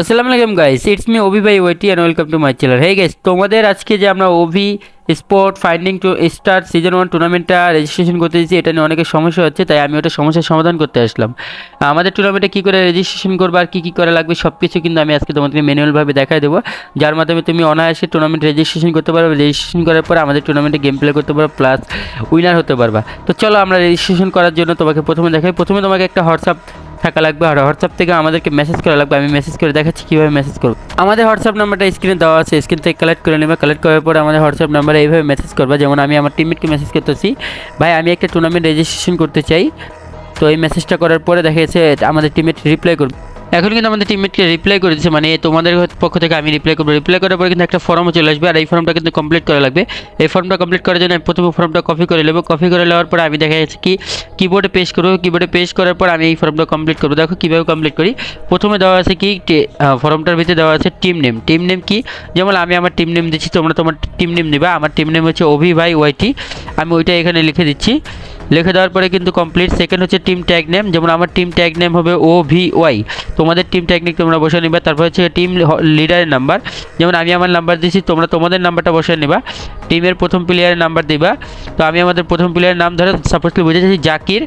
আসসালামু আলাইকুম guys it's me Abhi ভাই ওয়েটি and welcome to my channel hey guys তোমাদের আজকে যে আমরা Abhi sport finding two star season one টুর্নামেন্টটা registration করতে দিয়েছি এটা নিয়ে অনেকের সমস্যা হচ্ছে, তাই আমি ওটা সমস্যার সমাধান করতে আসলাম। আমাদের টুর্নামেন্টে কী করে রেজিস্ট্রেশন করব আর কী কী করা লাগবে সব কিছু কিন্তু আমি আজকে তোমাদেরকে ম্যানুয়ালভাবে দেখাই দেবো। যার মাধ্যমে তুমি অনায়াসে টুর্নামেন্ট রেজিস্ট্রেশন করতে পারবে রেজিস্ট্রেশন করার পর আমাদের টুর্নামেন্টে গেম প্লে করতে পারবে প্লাস উইনার হতে পারবা। তো চলো আমরা রেজিস্ট্রেশন করার জন্য তোমাকে প্রথমে দেখাই। প্রথমে তোমাকে একটা হোয়াটসঅ্যাপ থাকা লাগবে আর হোয়াটসঅ্যাপ থেকে আমাদেরকে মেসেজ করা লাগবে। আমি মেসেজ করে দেখাচ্ছি কীভাবে মেসেজ করব। আমাদের হোয়াটসঅ্যাপ নাম্বারটা স্ক্রিনে দেওয়া আছে। স্ক্রিন থেকে কালেক্ট করে নেবে। কালেক্ট করার পর আমাদের হোয়াটসঅ্যাপ নাম্বারে এইভাবে মেসেজ করবে। যেমন আমি আমার টিমমেটকে মেসেজ করতেছি। ভাই, আমি একটা টুর্নামেন্ট রেজিস্ট্রেশন করতে চাই। তো এই মেসেজটা করার পরে দেখা আমাদের টিমমেট রিপ্লাই করবে। এখন কিন্তু আমাদের টিমমেটকে রিপ্লাই করে দিচ্ছে মানে তোমাদের পক্ষ থেকে আমি রিপ্লাই করব। রিপ্লাই করার পরে কিন্তু একটা ফর্মও চলে আসবে, আর এই ফর্মটা কিন্তু কমপ্লিট করা লাগবে। এই ফর্মটা কমপ্লিট করার জন্য আমি প্রথমে ফর্মটা কপি করে নেব। কপি করে নেওয়ার পরে আমি দেখা যাচ্ছে কি কিবোর্ডে পেস্ট করব। কিবোর্ডে পেস্ট করার পর আমি এই ফর্মটা কমপ্লিট করব। দেখো কীভাবে কমপ্লিট করি। প্রথমে দেওয়া আছে কি ফর্মটার ভিতরে দেওয়া আছে টিম নেম টিম নেম কি? যেমন আমি আমার টিম নেম দিচ্ছি, তোমরা তোমার টিম নেম দিবা আমার টিম নেম হচ্ছে অভি ভাই ওয়াইটি আমি ওইটা এখানে লিখে দিচ্ছি। লিখে দেওয়ার পরে কিন্তু কমপ্লিট সেকেন্ড হচ্ছে টিম ট্যাগ নেম যেমন আমার টিম ট্যাগ নেম হবে ও ভি ওয়াই তোমাদের টিম টেকনিক তোমরা বসে নিবা, তারপর হচ্ছে টিম লিডারের নাম্বার যেমন আমি আমার নাম্বার দিচ্ছি তোমরা তোমাদের নাম্বারটা বসে নিবা। টিমের প্রথম প্লেয়ারের নাম্বার দিবা। তো আমি আমাদের প্রথম প্লেয়ারের নাম ধরে সাপোজলি বুঝে যাচ্ছি জাকির।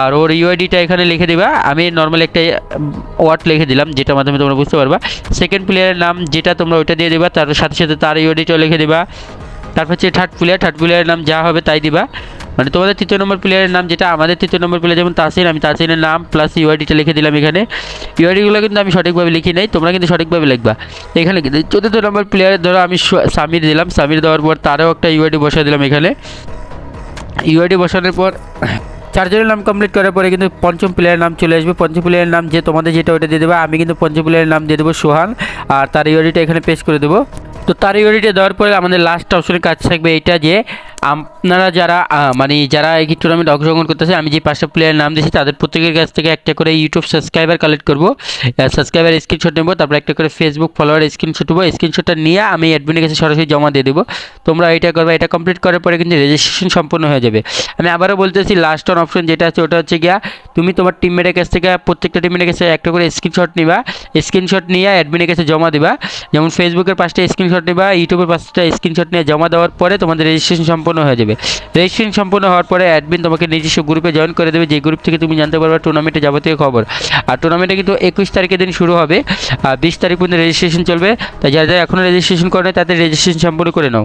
আর ওর ইউআইডিটা এখানে লিখে দিবা। আমি নর্মাল একটা ওয়ার্ড লিখে দিলাম যেটার মাধ্যমে তোমরা বুঝতে পারবা। সেকেন্ড প্লেয়ারের নাম যেটা তোমরা ওইটা দিয়ে দিবা, তার সাথে সাথে তার ইউআইডিটাও লিখে দিবা। তারপর হচ্ছে থার্ড প্লেয়ার থার্ড প্লেয়ারের নাম যা হবে তাই দিবা। মানে তোমাদের তৃতীয় নম্বর প্লেয়ারের নাম যেটা, আমাদের তৃতীয় নম্বর প্লেয়ার যেমন তাসির আমি তাসিরের নাম প্লাস ইউআইডিটা লিখে দিলাম এখানে। ইউআইডিগুলো কিন্তু আমি সঠিকভাবে লিখি নাই, তোমরা কিন্তু সঠিকভাবে লিখবা। এখানে কিন্তু চতুর্থ নম্বর প্লেয়ারের ধরো আমি সামির দিলাম, সামির দেওয়ার পর তারও একটা ইউআইডি বসিয়ে দিলাম এখানে। ইউআইডি বসানোর পর চারজনের নাম কমপ্লিট করার পরে কিন্তু পঞ্চম প্লেয়ারের নাম চলে আসবে। পঞ্চম প্লেয়ারের নাম যে তোমাদের যেটা ওটা দিয়ে দেবে, আমি কিন্তু পঞ্চম প্লেয়ারের নাম দিয়ে দেবো সোহান, আর তার ইউআইডিটা এখানে পেস্ট করে দেবো। তো তার ইউআইডিটা দেওয়ার পরে আমাদের লাস্ট অপশনের কাজ থাকবে এইটা যে আপনারা যারা মানে যারা এই টুর্নামেন্ট অংশগ্রহণ করতেছে, আমি যে পাঁচটা প্লেয়ারের নাম দিয়েছি, তাদের প্রত্যেকের কাছ থেকে একটা করে ইউটিউব সাবস্ক্রাইবার কালেক্ট করব। সাবস্ক্রাইবার স্ক্রিনশট নেব, তারপর একটা করে ফেসবুক ফলোয়ার স্ক্রিনশট নেব। স্ক্রিনশটটা নিয়ে আমি অ্যাডমিনের কাছে সরাসরি জমা দিয়ে দেবো। তোমরা এটা করবে, এটা কমপ্লিট করার পরে কিন্তু রেজিস্ট্রেশন সম্পূর্ণ হয়ে যাবে। আমি আবারও বলতেছি লাস্ট অন অপশন যেটা আছে, ওটা হচ্ছে গিয়া, তুমি তোমার টিমমেটের কাছ থেকে, প্রত্যেকটা টিমমেটের কাছে একটা করে স্ক্রিনশট নিবা। স্ক্রিনশট নিয়ে অ্যাডমিনের কাছে জমা দিবা। যেমন ফেসবুকের পাঁচটা স্ক্রিনশট নিবা ইউটিউবের পাঁচটা স্ক্রিনশট নিয়ে জমা দেওয়ার পরে তোমাদের রেজিস্ট্রেশন সম্পূর্ণ হয়ে যাবে। রেজিস্ট্রেশন সম্পূর্ণ হওয়ার পরে অ্যাডমিন তোমাকে নিজস্ব গ্রুপে জয়েন করে দেবে। যে গ্রুপ থেকে তুমি জানতে পারবে টুর্নামেন্টে যাবতীয় খবর। আর টুর্নামেন্টে কিন্তু একুশ তারিখের দিন শুরু হবে। আর বিশ তারিখ পর্যন্ত রেজিস্ট্রেশন চলবে। তাই যারা যারা এখনও রেজিস্ট্রেশন করে তাদের রেজিস্ট্রেশন সম্পূর্ণ করে নাও।